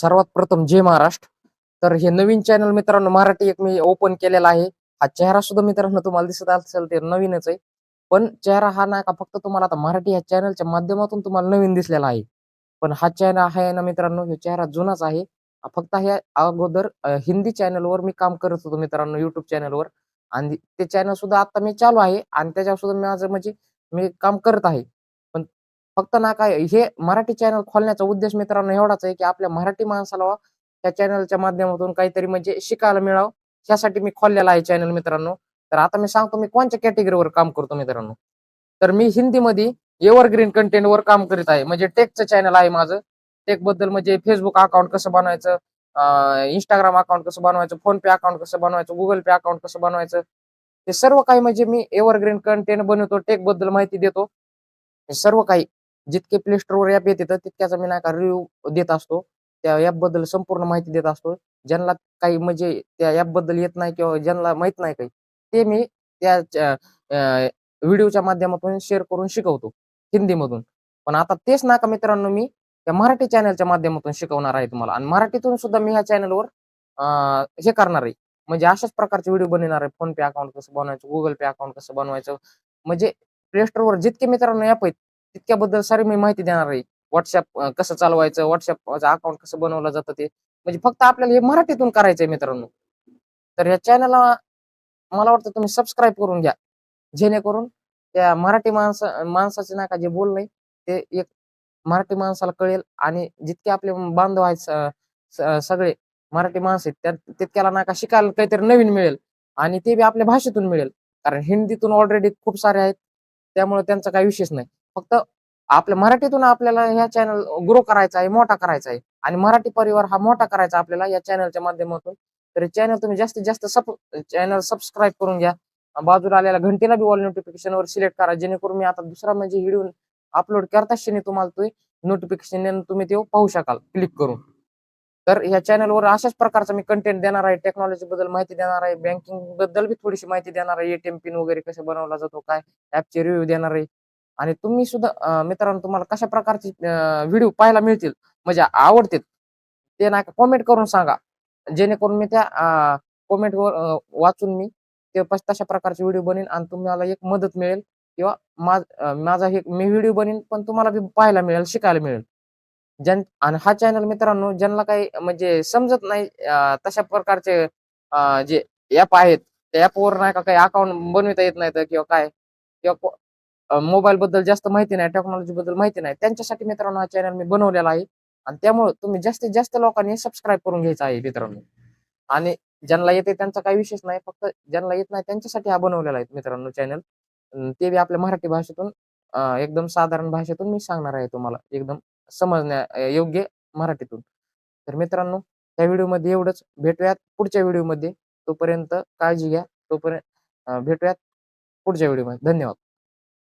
सर्वात प्रथम जय महाराष्ट्र. तर हे नवीन चॅनल मित्रांनो मराठी एक मी ओपन केलेला आहे. हा चेहरा सुद्धा मित्रांनो तुम्हाला दिसत असेल ते नवीनच आहे. पण चेहरा हा नाही का फक्त तुम्हाला आता मराठी ह्या चॅनलच्या माध्यमातून तुम्हाला नवीन दिसलेला आहे. पण हा चॅनल आहे ना मित्रांनो हे चेहरा जुनाच आहे. फक्त ह्या अगोदर हिंदी चॅनलवर मी काम करत होतो मित्रांनो युट्यूब चॅनलवर आणि ते चॅनल सुद्धा आता मी चालू आहे. आणि त्याच्यावर सुद्धा माझं म्हणजे मी काम करत आहे. फक्त ना काय हे मराठी चॅनल खोलण्याचा उद्देश मित्रांनो एवढाच आहे की आपल्या मराठी माणसाला हो, त्या चॅनलच्या माध्यमातून काहीतरी म्हणजे शिकायला मिळावं. यासाठी मी खोललेला आहे चॅनल मित्रांनो. तर आता मी सांगतो मी कोणत्या कॅटेगरीवर काम करतो मित्रांनो. तर मी हिंदीमध्ये एव्हरग्रीन कंटेंटवर काम करीत आहे. म्हणजे टेकचं चॅनल आहे माझं. टेकबद्दल म्हणजे फेसबुक अकाउंट कसं बनवायचं इंस्टाग्राम अकाउंट कसं बनवायचं फोन पे अकाउंट कसं बनवायचं गुगल पे अकाउंट कसं बनवायचं ते सर्व काही म्हणजे मी एव्हरग्रीन कंटेंट बनवतो टेकबद्दल माहिती देतो. हे सर्व काही जितके प्ले स्टोअरवर ॲप येते तितक्याचा मी नाही का रिव्ह्यू देत असतो. त्या ॲप बद्दल संपूर्ण माहिती देत असतो. ज्यांना काही म्हणजे त्या ॲप बद्दल येत नाही किंवा ज्यांना माहीत नाही काही ते मी त्या व्हिडिओच्या माध्यमातून शेअर करून शिकवतो हिंदीमधून. पण आता तेच ना का मित्रांनो मी त्या मराठी चॅनलच्या माध्यमातून शिकवणार आहे तुम्हाला. आणि मराठीतून सुद्धा मी ह्या चॅनलवर हे करणार आहे. म्हणजे अशाच प्रकारचे व्हिडिओ बनवणार आहे. फोन पे अकाउंट कसं बनवायचं गुगल पे अकाउंट कसं बनवायचं. म्हणजे प्ले स्टोरवर जितके मित्रांनो ॲप आहेत तितक्याबद्दल सारी मी माहिती देणार आहे. व्हॉट्सअप कसं चालवायचं व्हॉट्सअपचं अकाउंट कसं बनवलं जातं ते. म्हणजे फक्त आपल्याला हे मराठीतून करायचंय मित्रांनो. तर या चॅनलला मला वाटतं तुम्ही सबस्क्राईब करून घ्या. जेणेकरून त्या मराठी माणसा माणसाचे नाका जे बोलणं ते एक मराठी माणसाला कळेल आणि जितके आपले बांधव आहेत सगळे मराठी माणसं आहेत त्या तितक्याला नाका शिकायला काहीतरी नवीन मिळेल आणि ते बी आपल्या भाषेतून मिळेल. कारण हिंदीतून ऑलरेडी खूप सारे आहेत त्यामुळे त्यांचा काही विशेष नाही. फक्त आपल्या मराठीतून आपल्याला ह्या चॅनल ग्रो करायचा आहे मोठा करायचा आहे. आणि मराठी परिवार हा मोठा करायचा आपल्याला या चॅनलच्या माध्यमातून. तर चॅनल तुम्ही जास्तीत जास्त सब चॅनल सबस्क्राईब करून घ्या. बाजूला आलेल्या घंटेला बी ऑल नोटिफिकेशन वर सिलेक्ट करा. जेणेकरून मी आता दुसरा म्हणजे व्हिडिओ अपलोड करताच क्षणी तुम्हाला तुम्ही नोटिफिकेशन तुम्ही ते पाहू शकाल क्लिक करून. तर ह्या चॅनलवर अशाच प्रकारचा मी कंटेंट देणार आहे. टेक्नॉलॉजी बद्दल माहिती देणार आहे. बँकिंगबद्दल बी थोडीशी माहिती देणार आहे. एटीएम पिन वगैरे कसं बनवला जातो काय ऍपचे रिव्ह्यू देणार आहे. आणि तुम्ही सुद्धा मित्रांनो तुम्हाला कशा प्रकारचे व्हिडिओ पाहायला मिळतील म्हणजे आवडतील ते नाही कॉमेंट करून सांगा. जेणेकरून मी त्या कॉमेंटवर वाचून मी ते तशा प्रकारचे व्हिडिओ बनेन आणि तुम्हाला एक मदत मिळेल किंवा माझ माझा हे मी व्हिडिओ बनेन पण तुम्हाला बी पाहायला मिळेल शिकायला मिळेल. ज्यां आणि हा चॅनल मित्रांनो ज्यांना काही म्हणजे समजत नाही तशा प्रकारचे जे ऍप आहेत त्या ॲपवर नाही का काही अकाउंट बनविता येत नाही तर किंवा काय किंवा मोबाईल बद्दल जास्त माहिती नाही टेक्नॉलॉजी बद्दल माहिती नाही. त्यांच्यासाठी मित्रांनो हा चॅनल मी बनवलेला आहे. आणि त्यामुळे तुम्ही जास्तीत जास्त लोकांनी सबस्क्राईब करून घ्यायचा आहे मित्रांनो. आणि ज्यांना येते त्यांचा काही विशेष नाही फक्त ज्यांना येत नाही त्यांच्यासाठी हा बनवलेला आहे मित्रांनो चॅनल ते बी आपल्या मराठी भाषेतून एकदम साधारण भाषेतून मी सांगणार आहे तुम्हाला. एकदम समजण्या योग्य मराठीतून. तर मित्रांनो त्या व्हिडिओमध्ये एवढंच. भेटूयात पुढच्या व्हिडिओमध्ये. तोपर्यंत काळजी घ्या. तोपर्यंत भेटूयात पुढच्या व्हिडिओमध्ये. धन्यवाद.